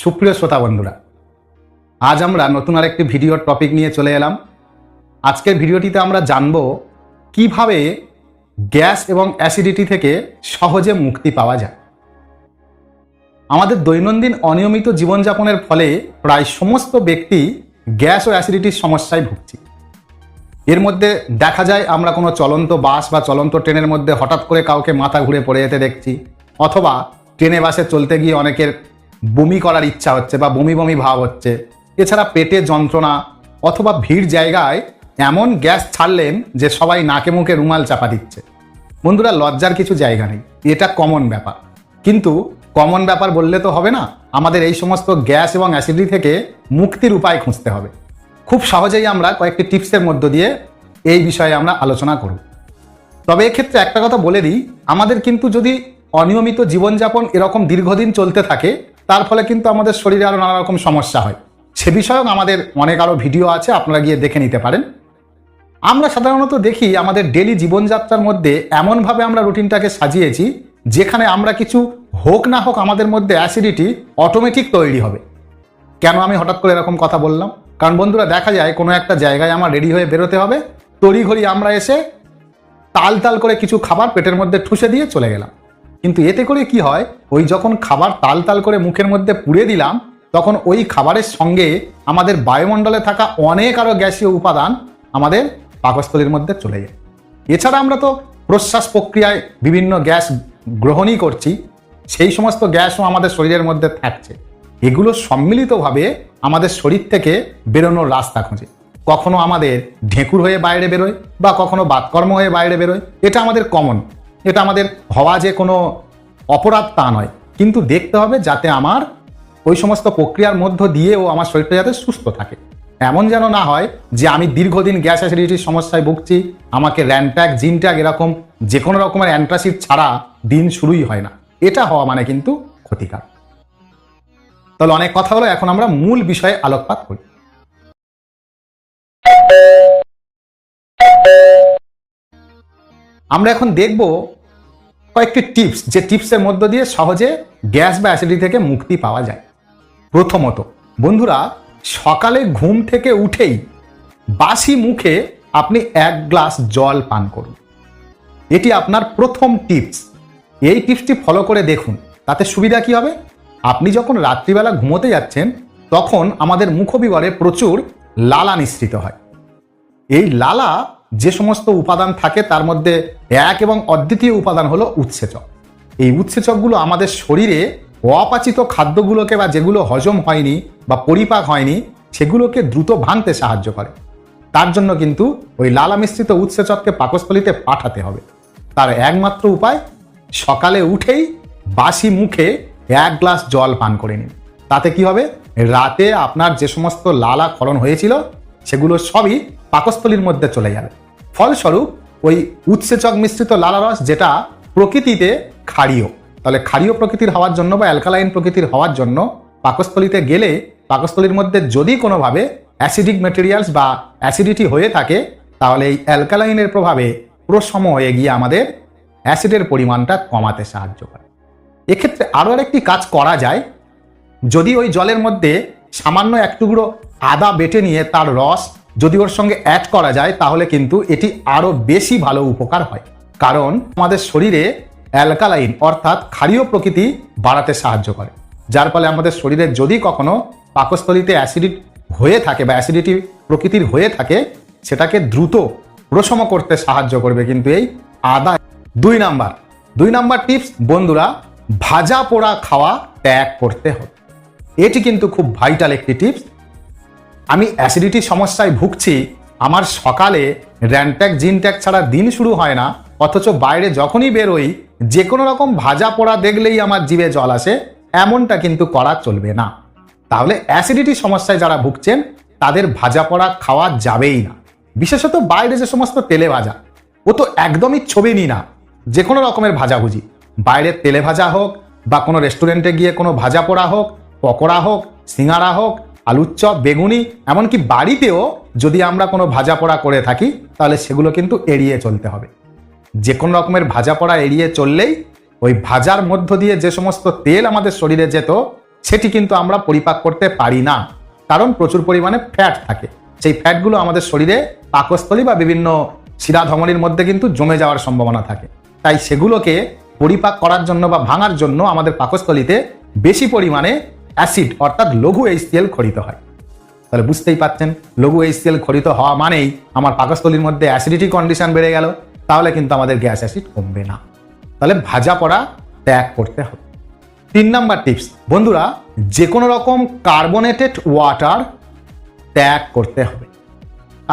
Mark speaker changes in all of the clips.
Speaker 1: সুপ্রিয় শ্রোতা বন্ধুরা, আজ আমরা নতুন আরেকটি ভিডিওর টপিক নিয়ে চলে এলাম। আজকের ভিডিওটিতে আমরা জানব কীভাবে গ্যাস এবং অ্যাসিডিটি থেকে সহজে মুক্তি পাওয়া যায়। আমাদের দৈনন্দিন অনিয়মিত জীবনযাপনের ফলে প্রায় সমস্ত ব্যক্তি গ্যাস ও অ্যাসিডিটির সমস্যায় ভুগছি। এর মধ্যে দেখা যায়, আমরা কোনো চলন্ত বাস বা চলন্ত ট্রেনের মধ্যে হঠাৎ করে কাউকে মাথা ঘুরে পড়ে যেতে দেখছি, অথবা ট্রেনে বাসে চলতে গিয়ে অনেকের বমি করার ইচ্ছা হচ্ছে বা বমি বমি ভাব হচ্ছে। এছাড়া পেটে যন্ত্রণা অথবা ভিড় জায়গায় এমন গ্যাস ছাড়লেন যে সবাই নাকে মুখে রুমাল চাপা দিচ্ছে। বন্ধুরা, লজ্জার কিছু জায়গা নেই। এটা কমন ব্যাপার। কিন্তু কমন ব্যাপার বললে তো হবে না। আমাদের এই সমস্ত গ্যাস এবং অ্যাসিডিটি থেকে মুক্তির উপায় খুঁজতে হবে। খুব সহজেই আমরা কয়েকটি টিপসের মধ্য দিয়ে এই বিষয়ে আমরা আলোচনা করব। তবে এক্ষেত্রে একটা কথা বলে দিই, আমাদের কিন্তু যদি অনিয়মিত জীবনযাপন এরকম দীর্ঘদিন চলতে থাকে তার ফলে কিন্তু আমাদের শরীরে আরও নানা রকম সমস্যা হয়। সে বিষয়েও আমাদের অনেক আরও ভিডিও আছে, আপনারা গিয়ে দেখে নিতে পারেন। আমরা সাধারণত দেখি আমাদের ডেলি জীবনযাত্রার মধ্যে এমনভাবে আমরা রুটিনটাকে সাজিয়েছি, যেখানে আমরা কিছু হোক না হোক আমাদের মধ্যে অ্যাসিডিটি অটোমেটিক তৈরি হবে। কেন আমি হঠাৎ করে এরকম কথা বললাম? কারণ বন্ধুরা, দেখা যায় কোনো একটা জায়গায় আমার রেডি হয়ে বেরোতে হবে, তড়িঘড়ি আমরা এসে তাল তাল করে কিছু খাবার পেটের মধ্যে ঠুসে দিয়ে চলে গেলাম। কিন্তু এতে করে কি হয়, ওই যখন খাবার তাল তাল করে মুখের মধ্যে পুড়ে দিলাম, তখন ওই খাবারের সঙ্গে আমাদের বায়ুমণ্ডলে থাকা অনেক আরও গ্যাসীয় উপাদান আমাদের পাকস্থলীর মধ্যে চলে যায়। এছাড়া আমরা তো প্রশ্বাস প্রক্রিয়ায় বিভিন্ন গ্যাস গ্রহণই করছি, সেই সমস্ত গ্যাসও আমাদের শরীরের মধ্যে থাকছে। এগুলো সম্মিলিতভাবে আমাদের শরীর থেকে বেরোনোর রাস্তা খোঁজে। কখনো আমাদের ঢেঁকুর হয়ে বাইরে বেরোয় বা কখনো বাতকর্ম হয়ে বাইরে বেরোয়, এটা আমাদের কমন এটা আমাদের হওয়া যে কোনো অপরাধ তা নয়। কিন্তু দেখতে হবে যাতে আমার ওই সমস্ত প্রক্রিয়ার মধ্য দিয়েও আমার শরীরটা যাতে সুস্থ থাকে। এমন যেন না হয় যে আমি দীর্ঘদিন গ্যাস অ্যাসিডিটির সমস্যায় ভুগছি, আমাকে র্যানট্যাক জিনট্যাক এরকম যে কোনো রকমের অ্যান্ট্রাসিড ছাড়া দিন শুরুই হয় না। এটা হওয়া মানে কিন্তু ক্ষতিকার তাহলে অনেক কথা হলো, এখন আমরা মূল বিষয়ে আলোকপাত করি। আমরা এখন দেখব কয়েকটি টিপস, যে টিপসের মধ্য দিয়ে সহজে গ্যাস বা অ্যাসিডিটি থেকে মুক্তি পাওয়া যায়। প্রথমত, বন্ধুরা, সকালে ঘুম থেকে উঠেই বাসি মুখে আপনি এক গ্লাস জল পান করুন। এটি আপনার প্রথম টিপস। এই টিপসটি ফলো করে দেখুন, তাতে সুবিধা কি হবে? আপনি যখন রাত্রিবেলা ঘুমোতে যাচ্ছেন, তখন আমাদের মুখবিবরে প্রচুর লালা নিঃসৃত হয়। এই লালা যে সমস্ত উপাদান থাকে তার মধ্যে এক এবং অদ্বিতীয় উপাদান হলো উৎসেচক। এই উৎসেচকগুলো আমাদের শরীরে অপাচিত খাদ্যগুলোকে বা যেগুলো হজম হয়নি বা পরিপাক হয়নি, সেগুলোকে দ্রুত ভাঙতে সাহায্য করে। তার জন্য কিন্তু ওই লালা মিশ্রিত উৎসেচককে পাকস্থলিতে পাঠাতে হবে। তার একমাত্র উপায়, সকালে উঠেই বাসি মুখে এক গ্লাস জল পান করে নিন। তাতে কি হবে? রাতে আপনার যে সমস্ত লালা ক্ষরণ হয়েছিল সেগুলো সবই পাকস্থলীর মধ্যে চলে যাবে। ফলস্বরূপ ওই উৎসেচক মিশ্রিত লালারস যেটা প্রকৃতিতে ক্ষারীয়, তাহলে ক্ষারীয় প্রকৃতির হওয়ার জন্য বা অ্যালকালাইন প্রকৃতির হওয়ার জন্য পাকস্থলীতে গেলে পাকস্থলীর মধ্যে যদি কোনোভাবে অ্যাসিডিক মেটেরিয়ালস বা অ্যাসিডিটি হয়ে থাকে, তাহলে এই অ্যালকালাইনের প্রভাবে প্রসম হয়ে গিয়ে আমাদের অ্যাসিডের পরিমাণটা কমাতে সাহায্য করে। এক্ষেত্রে আরও আরেকটি কাজ করা যায়। যদি ওই জলের মধ্যে সামান্য এক টুকরো আদা বেটে নিয়ে তার রস যদি ওর সঙ্গে অ্যাড করা যায়, তাহলে কিন্তু এটি আরও বেশি ভালো উপকার হয়। কারণ আমাদের শরীরে অ্যালকালাইন অর্থাৎ ক্ষারীয় প্রকৃতি বাড়াতে সাহায্য করে। যার ফলে আমাদের শরীরে যদি কখনো পাকস্থলিতে অ্যাসিডিট হয়ে থাকে বা অ্যাসিডিটি প্রকৃতির হয়ে থাকে, সেটাকে দ্রুত প্রশম করতে সাহায্য করবে কিন্তু এই আদা। দুই নাম্বার দুই নাম্বার টিপস বন্ধুরা, ভাজা পোড়া খাওয়া ত্যাগ করতে হবে। এটি কিন্তু খুব ভাইটাল একটি টিপস। আমি অ্যাসিডিটি সমস্যায় ভুগছি, আমার সকালে র্যানট্যাক জিনট্যাক ছাড়া দিন শুরু হয় না, অথচ বাইরে যখনই বেরোই যে কোনো রকম ভাজা পোড়া দেখলেই আমার জিভে জল আসে, এমনটা কিন্তু করা চলবে না। তাহলে অ্যাসিডিটি সমস্যায় যারা ভুগছেন, তাদের ভাজা পোড়া খাওয়া যাবেই না। বিশেষত বাইরে যে সমস্ত তেলে ভাজা, ও তো একদমই ছবেনি না যে কোনো রকমের ভাজাভুজি বাইরের তেলে ভাজা হোক, বা কোনো রেস্টুরেন্টে গিয়ে কোনো ভাজা পোড়া হোক, পকোড়া হোক, সিঙ্গারা হোক আলুর চপ বেগুনি, এমনকি বাড়িতেও যদি আমরা কোনো ভাজা পোড়া করে থাকি, তাহলে সেগুলো কিন্তু এড়িয়ে চলতে হবে। যে কোনো রকমের ভাজা পোড়া এড়িয়ে চললেই ওই ভাজার মধ্য দিয়ে যে সমস্ত তেল আমাদের শরীরে যেত, সেটি কিন্তু আমরা পরিপাক করতে পারি না। কারণ প্রচুর পরিমাণে ফ্যাট থাকে। সেই ফ্যাটগুলো আমাদের শরীরে পাকস্থলী বা বিভিন্ন শিরা ধমনির মধ্যে কিন্তু জমে যাওয়ার সম্ভাবনা থাকে। তাই সেগুলোকে পরিপাক করার জন্য বা ভাঙার জন্য আমাদের পাকস্থলীতে বেশি পরিমাণে অ্যাসিড, অর্থাৎ লঘু এইচসিএল খরিত হয়। তাহলে বুঝতেই পাচ্ছেন, লঘু এইচসিএল খরিত হওয়া মানেই আমার পাকস্থলীর মধ্যে অ্যাসিডিটি কন্ডিশন বেড়ে গেল, তাহলে কিন্তু আমাদের গ্যাস অ্যাসিড কমবে না। তাহলে ভাজা পড়া ত্যাগ করতে হবে। তিন নাম্বার টিপস, বন্ধুরা যে কোনো রকম কার্বনেটেড ওয়াটার ত্যাগ করতে হবে।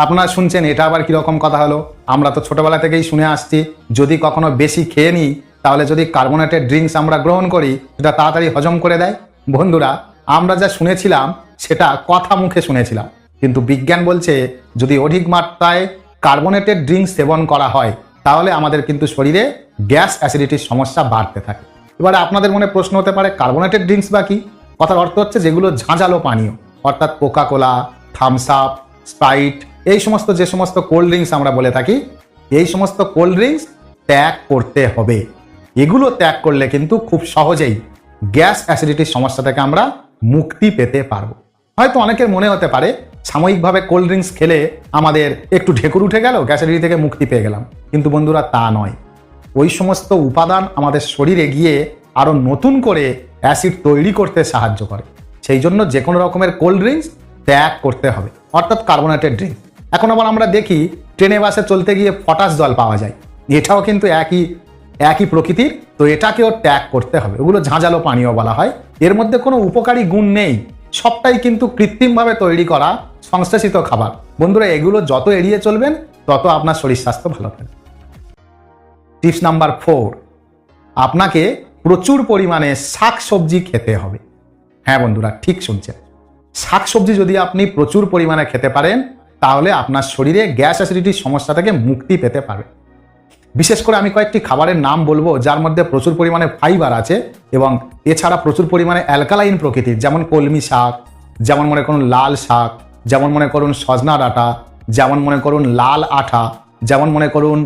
Speaker 1: আপনারা শুনছেন, এটা আবার কীরকম কথা হলো? আমরা তো ছোটবেলা থেকেই শুনে আসছি, যদি কখনো বেশি খেয়ে নিই, তাহলে যদি কার্বোনেটেড ড্রিঙ্কস আমরা গ্রহণ করি, সেটা তাড়াতাড়ি হজম করে দেয়। বন্ধুরা, আমরা যা শুনেছিলাম, সেটা কথা মুখে শুনেছিলাম। কিন্তু বিজ্ঞান বলছে, যদি অধিক মাত্রায় কার্বোনেটেড ড্রিঙ্কস সেবন করা হয়, তাহলে আমাদের কিন্তু শরীরে গ্যাস অ্যাসিডিটির সমস্যা বাড়তে থাকে। এবারে আপনাদের মনে প্রশ্ন হতে পারে, কার্বোনেটেড ড্রিঙ্কস বা কি? কথার অর্থ হচ্ছে যেগুলো ঝাঁঝালো পানীয়, অর্থাৎ Coca Cola Thums Up Sprite এই সমস্ত যে সমস্ত কোল্ড ড্রিঙ্কস আমরা বলে থাকি, এই সমস্ত কোল্ড ড্রিঙ্কস ত্যাগ করতে হবে। এগুলো ত্যাগ করলে কিন্তু খুব সহজেই গ্যাস অ্যাসিডিটির সমস্যা থেকে আমরা মুক্তি পেতে পারব। হয়তো অনেকের মনে হতে পারে, সাময়িকভাবে কোল্ড ড্রিঙ্কস খেলে আমাদের একটু ঢেকুর উঠে গেল, গ্যাস অ্যাসিডিটি থেকে মুক্তি পেয়ে গেলাম। কিন্তু বন্ধুরা, তা নয়। ওই সমস্ত উপাদান আমাদের শরীরে গিয়ে আরও নতুন করে অ্যাসিড তৈরি করতে সাহায্য করে। সেই জন্য যে কোনো রকমের কোল্ড ড্রিঙ্কস ত্যাগ করতে হবে, অর্থাৎ কার্বোনেটেড ড্রিঙ্ক। এখন আবার আমরা দেখি, ট্রেনে বাসে চলতে গিয়ে পটাশ জল পাওয়া যায়। এটাও কিন্তু একই একই প্রকৃতির তো এটাকেও ট্যাগ করতে হবে। ওগুলো ঝাঁঝালো পানীয় বলা হয়। এর মধ্যে কোনো উপকারী গুণ নেই। সবটাই কিন্তু কৃত্রিমভাবে তৈরি করা সংশ্লেষিত খাবার। বন্ধুরা, এগুলো যত এড়িয়ে চলবেন, তত আপনার শরীর স্বাস্থ্য ভালো থাকবে। টিপস নাম্বার ফোর, আপনাকে প্রচুর পরিমাণে শাক সবজি খেতে হবে। হ্যাঁ বন্ধুরা, ঠিক শুনছেন। শাক সবজি যদি আপনি প্রচুর পরিমাণে খেতে পারেন, তাহলে আপনার শরীরে গ্যাস অ্যাসিডিটির সমস্যা থেকে মুক্তি পেতে পারে বিশেষ করে আমি কয়েকটি খাবারের নাম বলব, যার মধ্যে প্রচুর পরিমাণে ফাইবার আছে এবং এছাড়া প্রচুর পরিমাণে অ্যালকালাইন প্রকৃতির, যেমন কলমি শাক, যেমন মনে করুন লাল শাক, যেমন মনে করুন সজনা ডাঁটা, যেমন মনে করুন লাল আঠা, যেমন মনে করুন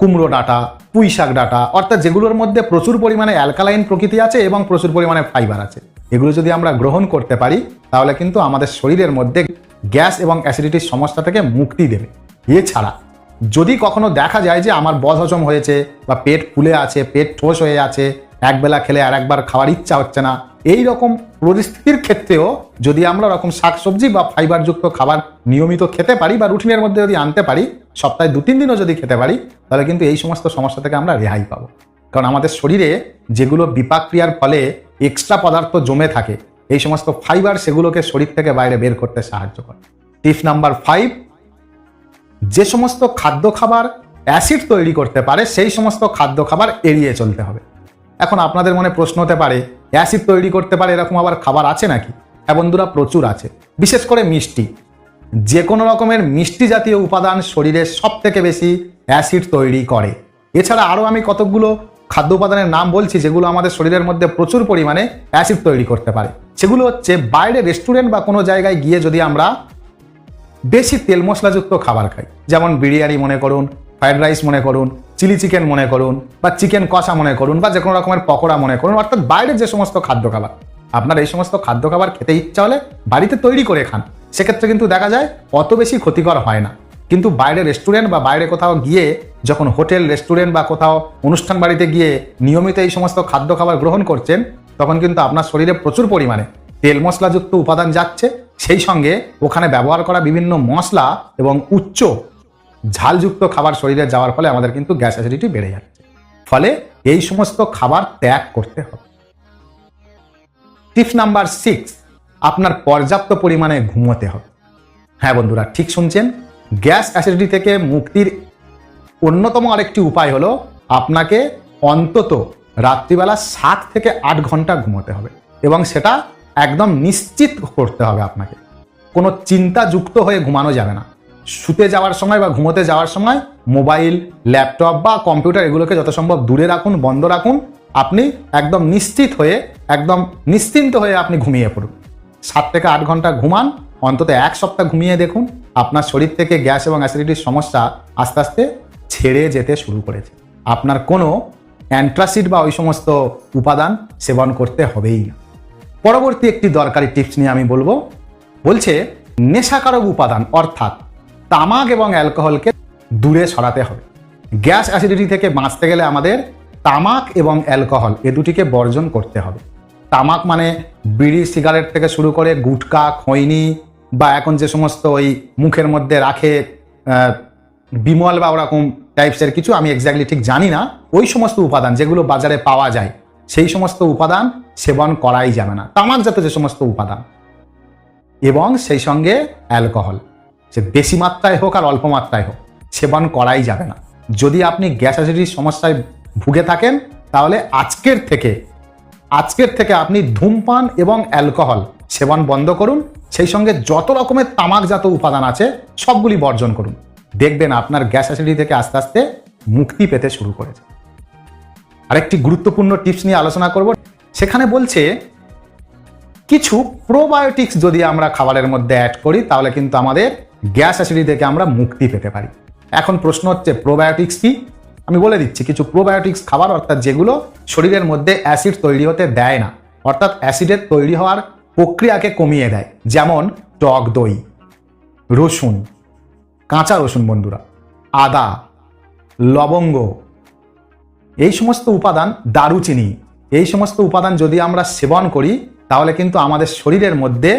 Speaker 1: কুমড়ো ডাঁটা, পুঁই শাক ডাঁটা, অর্থাৎ যেগুলোর মধ্যে প্রচুর পরিমাণে অ্যালকালাইন প্রকৃতি আছে এবং প্রচুর পরিমাণে ফাইবার আছে। এগুলো যদি আমরা গ্রহণ করতে পারি, তাহলে কিন্তু আমাদের শরীরের মধ্যে গ্যাস এবং অ্যাসিডিটির সমস্যা থেকে মুক্তি দেবে। এছাড়া যদি কখনো দেখা যায় যে আমার বদহজম হয়েছে বা পেট ফুলে আছে, পেট ঠোস হয়ে আছে, একবেলা খেলে আর একবার খাওয়ার ইচ্ছা হচ্ছে না, এই রকম পরিস্থিতির ক্ষেত্রেও যদি আমরা রকম শাকসবজি বা ফাইবারযুক্ত খাবার নিয়মিত খেতে পারি বা রুটিনের মধ্যে যদি আনতে পারি, সপ্তাহে দু তিন দিনও যদি খেতে পারি, তাহলে কিন্তু এই সমস্ত সমস্যা থেকে আমরা রেহাই পাবো। কারণ আমাদের শরীরে যেগুলো বিপাক ক্রিয়ার ফলে এক্সট্রা পদার্থ জমে থাকে, এই সমস্ত ফাইবার সেগুলোকে শরীর থেকে বাইরে বের করতে সাহায্য করে। টিপ নাম্বার ফাইভ যে সমস্ত খাদ্য খাবার অ্যাসিড তৈরি করতে পারে, সেই সমস্ত খাদ্য খাবার এড়িয়ে চলতে হবে। এখন আপনাদের মনে প্রশ্ন হতে পারে অ্যাসিড তৈরি করতে পারে এরকম আবার খাবার আছে নাকি? হ্যাঁ বন্ধুরা, প্রচুর আছে। বিশেষ করে মিষ্টি। যে কোনো রকমের মিষ্টি জাতীয় উপাদান শরীরে সব থেকে বেশি অ্যাসিড তৈরি করে। এছাড়া আরও আমি কতকগুলো খাদ্য উপাদানের নাম বলছি, যেগুলো আমাদের শরীরের মধ্যে প্রচুর পরিমাণে অ্যাসিড তৈরি করতে পারে। সেগুলো হচ্ছে বাইরে রেস্টুরেন্ট বা কোনো জায়গায় গিয়ে যদি আমরা বেশি তেল মশলাযুক্ত খাবার খাই। যেমন বিরিয়ানি মনে করুন, ফ্রাইড রাইস মনে করুন, চিলি চিকেন মনে করুন, বা চিকেন কষা মনে করুন, বা যে কোনো রকমের পকোড়া মনে করুন, অর্থাৎ বাইরের যে সমস্ত খাদ্য খাবার। আপনার এই সমস্ত খাদ্য খাবার খেতে ইচ্ছা হলে বাড়িতে তৈরি করে খান। সেক্ষেত্রে কিন্তু দেখা যায় অত বেশি ক্ষতিকর হয় না। কিন্তু বাইরে রেস্টুরেন্ট বা বাইরে কোথাও গিয়ে, যখন হোটেল, রেস্টুরেন্ট বা কোথাও অনুষ্ঠান বাড়িতে গিয়ে নিয়মিত এই সমস্ত খাদ্য খাবার গ্রহণ করছেন, তখন কিন্তু আপনার শরীরে প্রচুর পরিমাণে তেল মশলাযুক্ত উপাদান যাচ্ছে সেই সঙ্গে ওখানে ব্যবহার করা বিভিন্ন মশলা এবং উচ্চ ঝালযুক্ত খাবার শরীরে যাওয়ার ফলে আমাদের কিন্তু গ্যাস অ্যাসিডিটি বেড়ে যাচ্ছে। ফলে এই সমস্ত খাবার ত্যাগ করতে হবে। টিপস নাম্বার সিক্স আপনার পর্যাপ্ত পরিমাণে ঘুমোতে হবে। হ্যাঁ বন্ধুরা, ঠিক শুনছেন? গ্যাস অ্যাসিডিটি থেকে মুক্তির অন্যতম আরেকটি উপায় হলো আপনাকে অন্তত রাত্রিবেলা সাত থেকে আট ঘণ্টা ঘুমোতে হবে এবং সেটা একদম নিশ্চিত করতে হবে আপনাকে। কোনো চিন্তাযুক্ত হয়ে ঘুমানো যাবে না। শুতে যাওয়ার সময় বা ঘুমোতে যাওয়ার সময় মোবাইল, ল্যাপটপ বা কম্পিউটার এগুলোকে যত সম্ভব দূরে রাখুন, বন্ধ রাখুন। আপনি একদম নিশ্চিত হয়ে, একদম নিশ্চিন্ত হয়ে আপনি ঘুমিয়ে পড়ুন। সাত থেকে আট ঘণ্টা ঘুমান, অন্তত এক সপ্তাহ ঘুমিয়ে দেখুন। আপনার শরীর থেকে গ্যাস এবং অ্যাসিডিটির সমস্যা আস্তে আস্তে ছেড়ে যেতে শুরু করেছে। আপনার কোনো অ্যান্ট্রাসিড বা ওই সমস্ত উপাদান সেবন করতে হবেই না। পরবর্তী একটি দরকারি টিপস নিয়ে আমি বলব। বলছে, নেশাকারক উপাদান, অর্থাৎ তামাক এবং অ্যালকোহলকে দূরে সরাতে হবে। গ্যাস অ্যাসিডিটি থেকে বাঁচতে গেলে আমাদের তামাক এবং অ্যালকোহল, এ দুটিকে বর্জন করতে হবে। তামাক মানে বিড়ি, সিগারেট থেকে শুরু করে গুটকা, খৈনি বা এখন যে সমস্ত ওই মুখের মধ্যে রাখে বিমল বা ওরকম টাইপসের কিছু, আমি এক্স্যাক্টলি ঠিক জানি না। ওই সমস্ত উপাদান যেগুলো বাজারে পাওয়া যায় সেই সমস্ত উপাদান সেবন করাই যাবে না। তামাকজাত যে সমস্ত উপাদান। এবং সেই সঙ্গে অ্যালকোহল। সে বেশি মাত্রায় হোক আর অল্প মাত্রায় হোক, সেবন করাই যাবে না। যদি আপনি গ্যাস অ্যাসিডির সমস্যায় ভুগে থাকেন, তাহলে আজকের থেকে আজকের থেকে আপনি ধূমপান এবং অ্যালকোহল সেবন বন্ধ করুন। সেই সঙ্গে যত রকমের তামাকজাত উপাদান আছে, সবগুলি বর্জন করুন। দেখবেন আপনার গ্যাস অ্যাসিডি থেকে আস্তে আস্তে মুক্তি পেতে শুরু করেছে। আরেকটি গুরুত্বপূর্ণ টিপস নিয়ে আলোচনা করব। সেখানে বলছে, কিছু প্রোবায়োটিক্স যদি আমরা খাবারের মধ্যে অ্যাড করি, তাহলে কিন্তু আমাদের গ্যাস অ্যাসিডি থেকে আমরা মুক্তি পেতে পারি। এখন প্রশ্ন হচ্ছে প্রোবায়োটিক্স কি? আমি বলে দিচ্ছি, কিছু প্রোবায়োটিক্স খাবার অর্থাৎ যেগুলো শরীরের মধ্যে অ্যাসিড তৈরি হতে দেয় না, অর্থাৎ অ্যাসিডের তৈরি হওয়ার প্রক্রিয়াকে কমিয়ে দেয়, যেমন টক দই, রসুন, কাঁচা রসুন বন্ধুরা, আদা, লবঙ্গ এই সমস্ত উপাদান দারুচিনি। এই সমস্ত উপাদান যদি আমরা সেবন করি, তাহলে কিন্তু আমাদের শরীরের মধ্যে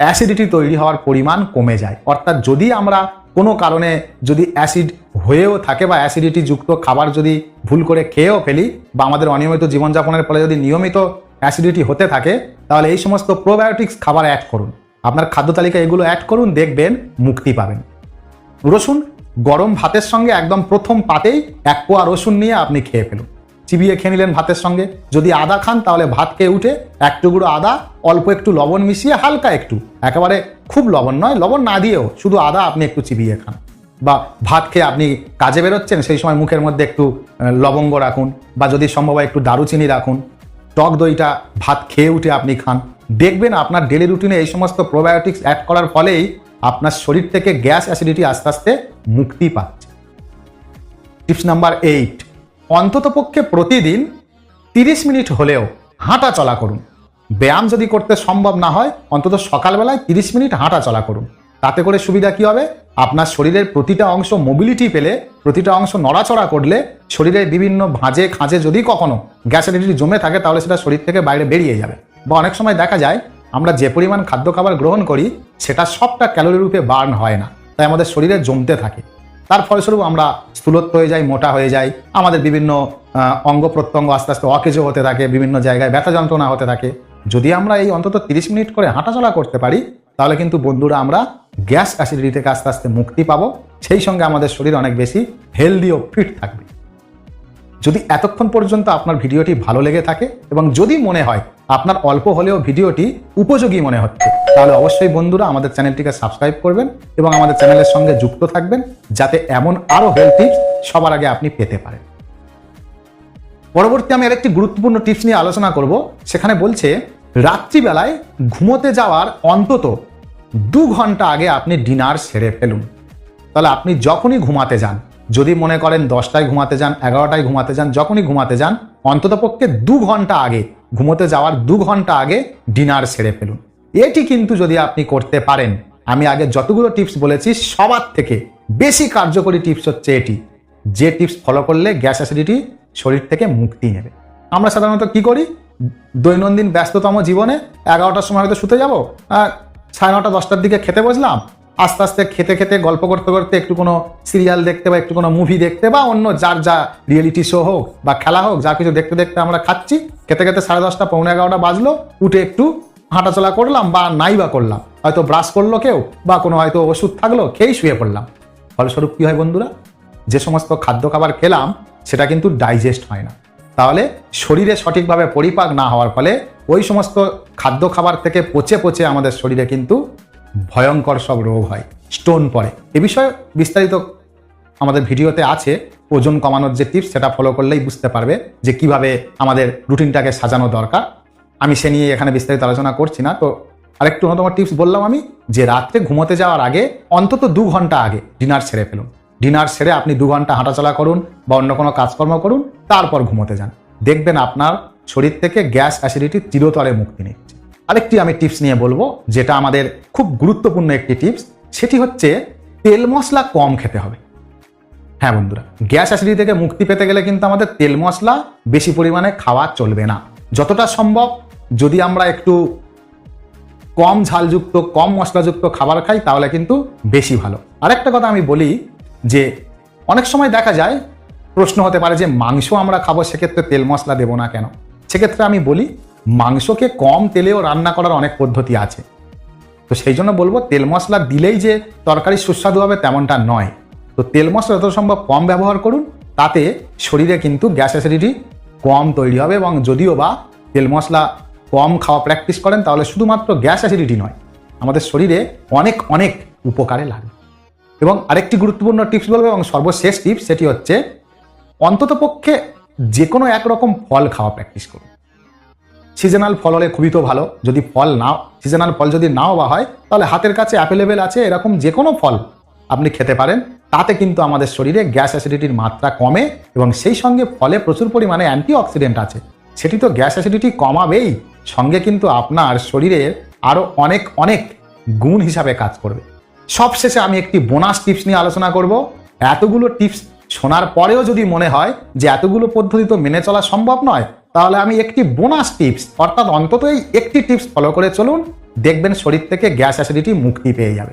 Speaker 1: অ্যাসিডিটি তৈরি হওয়ার পরিমাণ কমে যায়। অর্থাৎ যদি আমরা কোনো কারণে যদি অ্যাসিড হয়েও থাকে বা অ্যাসিডিটি যুক্ত খাবার যদি ভুল করে খেয়েও ফেলি বা আমাদের অনিয়মিত জীবনযাপনের ফলে যদি নিয়মিত অ্যাসিডিটি হতে থাকে, তাহলে এই সমস্ত প্রোবায়োটিক্স খাবার অ্যাড করুন। আপনার খাদ্য তালিকা এগুলো অ্যাড করুন, দেখবেন মুক্তি পাবেন। রসুন গরম ভাতের সঙ্গে একদম প্রথম পাতেই এক পোয়া রসুন নিয়ে আপনি খেয়ে ফেলুন। চিবিয়ে খেয়ে নিলেন ভাতের সঙ্গে। যদি আদা খান, তাহলে ভাত খেয়ে উঠে এক টুকরো আদা, অল্প একটু লবণ মিশিয়ে হালকা একটু, একেবারে খুব লবণ নয়, লবণ না দিয়েও শুধু আদা আপনি একটু চিবিয়ে খান। বা ভাত খেয়ে আপনি কাজে বেরোচ্ছেন, সেই সময় মুখের মধ্যে একটু লবঙ্গ রাখুন, বা যদি সম্ভব হয় একটু দারুচিনি রাখুন। টক দইটা ভাত খেয়ে উঠে আপনি খান। দেখবেন আপনার ডেলি রুটিনে এই সমস্ত প্রোবায়োটিক্স অ্যাড করার ফলেই আপনার শরীর থেকে গ্যাস অ্যাসিডিটি আস্তে আস্তে মুক্তি পাচ্ছে। টিপস নাম্বার এইট অন্ততপক্ষে প্রতিদিন তিরিশ মিনিট হলেও হাঁটা চলা করুন। ব্যায়াম যদি করতে সম্ভব না হয়, অন্তত সকালবেলায় তিরিশ মিনিট হাঁটা চলা করুন। তাতে করে সুবিধা কি হবে? আপনার শরীরের প্রতিটা অংশ মোবিলিটি পেলে, প্রতিটা অংশ নড়াচড়া করলে শরীরের বিভিন্ন ভাঁজে খাঁজে যদি কখনো গ্যাস অ্যাসিডিটি জমে থাকে, তাহলে সেটা শরীর থেকে বাইরে বেরিয়ে যাবে। বা অনেক সময় দেখা যায় আমরা যে পরিমাণ খাদ্য খাবার গ্রহণ করি, সেটা সবটা ক্যালোরি রূপে বার্ন হয় না। তাই আমাদের শরীরে জমতে থাকে। তার ফলস্বরূপ আমরা স্থূলত্ব হয়ে যাই, মোটা হয়ে যাই। আমাদের বিভিন্ন অঙ্গ প্রত্যঙ্গ আস্তে আস্তে অকেজো হতে থাকে, বিভিন্ন জায়গায় ব্যথা যন্ত্রণা হতে থাকে। যদি আমরা এই অন্তত তিরিশ মিনিট করে হাঁটাচলা করতে পারি, তাহলে কিন্তু বন্ধুরা আমরা গ্যাস অ্যাসিডিটি থেকে আস্তে আস্তে মুক্তি পাবো। সেই সঙ্গে আমাদের শরীর অনেক বেশি হেলদি ও ফিট থাকবে। যদি এতক্ষণ পর্যন্ত আপনার ভিডিওটি ভালো লেগে থাকে এবং যদি মনে হয় আপনার অল্প হলেও ভিডিওটি উপযোগী মনে হচ্ছে, তাহলে অবশ্যই বন্ধুরা আমাদের চ্যানেলটিকে সাবস্ক্রাইব করবেন এবং আমাদের চ্যানেলের সঙ্গে যুক্ত থাকবেন যাতে এমন আরও হেলথ টিপস সবার আগে আপনি পেতে পারেন। পরবর্তী আমি আরেকটি গুরুত্বপূর্ণ টিপস নিয়ে আলোচনা করব, সেখানে বলছে রাত্রিবেলায় ঘুমোতে যাওয়ার অন্তত দু ঘণ্টা আগে আপনি ডিনার সেরে ফেলুন। তাহলে আপনি যখনই ঘুমাতে যান যদি মনে করেন দশটায় ঘুমাতে যান, এগারোটায় ঘুমাতে যান, যখনই ঘুমাতে যান, অন্ততপক্ষে দু ঘণ্টা আগে, ঘুমোতে যাওয়ার দু ঘণ্টা আগে ডিনার সেরে ফেলুন। এটি কিন্তু যদি আপনি করতে পারেন, আমি আগে যতগুলো টিপস বলেছি, সবার থেকে বেশি কার্যকরী টিপস হচ্ছে এটি। যে টিপস ফলো করলে গ্যাস অ্যাসিডিটি শরীর থেকে মুক্তি নেবে। আমরা সাধারণত কি করি? দৈনন্দিন ব্যস্ততম জীবনে এগারোটার সময় হয়তো শুতে যাব সাড়ে নটা, দশটার দিকে খেতে বসলাম আস্তে আস্তে খেতে খেতে, গল্প করতে করতে একটু কোনো সিরিয়াল দেখতে বা একটু কোনো মুভি দেখতে বা অন্য যার যা রিয়েলিটি শো হোক বা খেলা হোক, যা কিছু দেখতে দেখতে আমরা খাচ্ছি, খেতে খেতে সাড়ে দশটা, পৌনে এগারোটা বাজলো, উঠে একটু হাঁটাচলা করলাম বা নাই বা করলাম। হয়তো ব্রাশ করল কেউ বা কোনো হয়তো ওষুধ থাকল, খেয়েই শুয়ে পড়লাম। ফলস্বরূপ কী হয় বন্ধুরা? যে সমস্ত খাদ্য খাবার খেলাম, সেটা কিন্তু ডাইজেস্ট হয় না। তাহলে শরীরে সঠিকভাবে পরিপাক না হওয়ার ফলে ওই সমস্ত খাদ্য খাবার থেকে পচে পচে আমাদের শরীরে কিন্তু ভয়ঙ্কর সব রোগ হয় স্টোন পড়ে। এ বিষয়ে বিস্তারিত আমাদের ভিডিওতে আছে, ওজন কমানোর যে টিপস সেটা ফলো করলেই বুঝতে পারবে যে কীভাবে আমাদের রুটিনটাকে সাজানো দরকার। আমি সে নিয়ে এখানে বিস্তারিত আলোচনা করছি না, তো আরেকটু অন্যতম টিপস বললাম আমি, যে রাত্রে ঘুমোতে যাওয়ার আগে, অন্তত দু ঘণ্টা আগে ডিনার সেরে ফেলুন। ডিনার সেরে আপনি দু ঘণ্টা হাঁটাচলা করুন বা অন্য কোনো কাজকর্ম করুন, তারপর ঘুমোতে যান। দেখবেন আপনার শরীর থেকে গ্যাস অ্যাসিডিটি চিরতরে মুক্তি নিচ্ছে। আরেকটি আমি টিপস নিয়ে বলব, যেটা আমাদের খুব গুরুত্বপূর্ণ একটি টিপস সেটি হচ্ছে তেল মশলা কম খেতে হবে। হ্যাঁ বন্ধুরা, গ্যাস অ্যাসিডি থেকে মুক্তি পেতে গেলে কিন্তু আমাদের তেল মশলা বেশি পরিমাণে খাওয়া চলবে না। যতটা সম্ভব, যদি আমরা একটু কম ঝালযুক্ত, কম মশলাযুক্ত খাবার খাই, তাহলে কিন্তু বেশি ভালো। আরেকটা কথা আমি বলি যে, অনেক সময় দেখা যায়, প্রশ্ন হতে পারে যে, মাংস আমরা খাব, সেক্ষেত্রে তেল মশলা দেবো না কেন? সেক্ষেত্রে আমি বলি মাংসকে কম তেলেও রান্না করার অনেক পদ্ধতি আছে। তো সেই জন্য বলব, তেল মশলা দিলেই যে তরকারি সুস্বাদু হবে তেমনটা নয়। তো তেল মশলা যত সম্ভব কম ব্যবহার করুন, তাতে শরীরে কিন্তু গ্যাস অ্যাসিডিটি কম তৈরি হবে এবং যদিও বা তেল মশলা কম খাওয়া প্র্যাকটিস করেন, তাহলে শুধুমাত্র গ্যাস অ্যাসিডিটি নয়, আমাদের শরীরে অনেক অনেক উপকারে লাগে এবং আরেকটি গুরুত্বপূর্ণ টিপস বলব এবং সর্বশেষ টিপস সেটি হচ্ছে, অন্ততপক্ষে যে কোনো একরকম ফল খাওয়া প্র্যাকটিস করুন। সিজনাল ফল হলে খুবই তো ভালো। যদি ফল নাও সিজনাল ফল যদি নাও বা হয়, তাহলে হাতের কাছে অ্যাভেলেবেল আছে এরকম যে কোনো ফল আপনি খেতে পারেন। তাতে কিন্তু আমাদের শরীরে গ্যাস অ্যাসিডিটির মাত্রা কমে এবং সেই সঙ্গে ফলে প্রচুর পরিমাণে অ্যান্টিঅক্সিডেন্ট আছে। সেটি তো গ্যাস অ্যাসিডিটি কমাবেই, সঙ্গে কিন্তু আপনার শরীরের আরও অনেক অনেক গুণ হিসাবে কাজ করবে। সবশেষে আমি একটি বোনাস টিপস নিয়ে আলোচনা করব। এতগুলো টিপস শোনার পরেও যদি মনে হয় যে এতগুলো পদ্ধতি তো মেনে চলা সম্ভব নয় তাহলে আমি একটি বোনাস টিপস অর্থাৎ অন্তত এই একটি টিপস ফলো করে চলুন, দেখবেন শরীর থেকে গ্যাস অ্যাসিডিটি মুক্তি পেয়ে যাবে।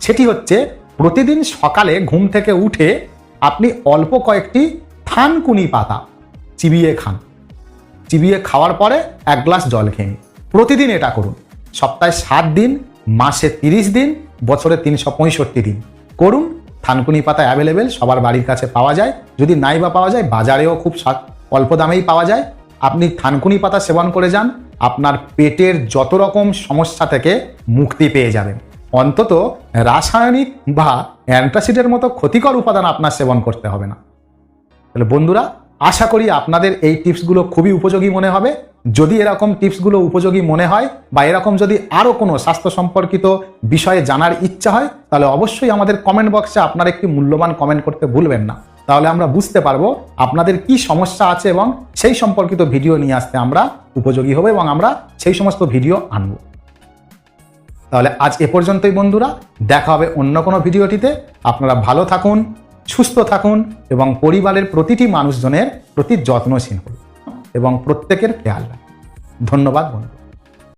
Speaker 1: সেটি হচ্ছে, প্রতিদিন সকালে ঘুম থেকে উঠে আপনি অল্প কয়েকটি থানকুনি পাতা চিবিয়ে খান। চিবিয়ে খাওয়ার পরে এক গ্লাস জল খেয়ে। প্রতিদিন এটা করুন। সপ্তাহে সাত দিন, মাসে তিরিশ দিন, বছরে তিনশো পঁয়ষট্টি দিন। করুন, থানকুনি পাতা অ্যাভেলেবেল সবার বাড়ির কাছে পাওয়া যায়। যদি নাই বা পাওয়া যায়, বাজারেও খুব অল্প দামেই পাওয়া যায়। আপনি থানকুনি পাতা সেবন করে যান, আপনার পেটের যত রকম সমস্যা থেকে মুক্তি পেয়ে যাবেন। অন্তত রাসায়নিক বা অ্যান্টাসিডের মতো ক্ষতিকর উপাদান আপনার সেবন করতে হবে না। তাহলে বন্ধুরা, আশা করি আপনাদের এই টিপসগুলো খুবই উপযোগী মনে হবে। যদি এরকম টিপসগুলো উপযোগী মনে হয় বা এরকম যদি আরও কোনো স্বাস্থ্য সম্পর্কিত বিষয়ে জানার ইচ্ছা হয়, তাহলে অবশ্যই আমাদের কমেন্ট বক্সে আপনার একটি মূল্যবান কমেন্ট করতে ভুলবেন না। তাহলে আমরা বুঝতে পারব আপনাদের কি সমস্যা আছে এবং সেই সম্পর্কিত ভিডিও নিয়ে আসতে আমরা উপযোগী হব এবং আমরা সেই সমস্ত ভিডিও আনব। তাহলে আজ এ পর্যন্তই বন্ধুরা, দেখা হবে অন্য কোনো ভিডিওটিতে। আপনারা ভালো থাকুন, সুস্থ থাকুন এবং পরিবারের প্রতিটি মানুষজনের প্রতি যত্নশীল হন এবং প্রত্যেকের খেয়াল রাখুন। ধন্যবাদ বন্ধু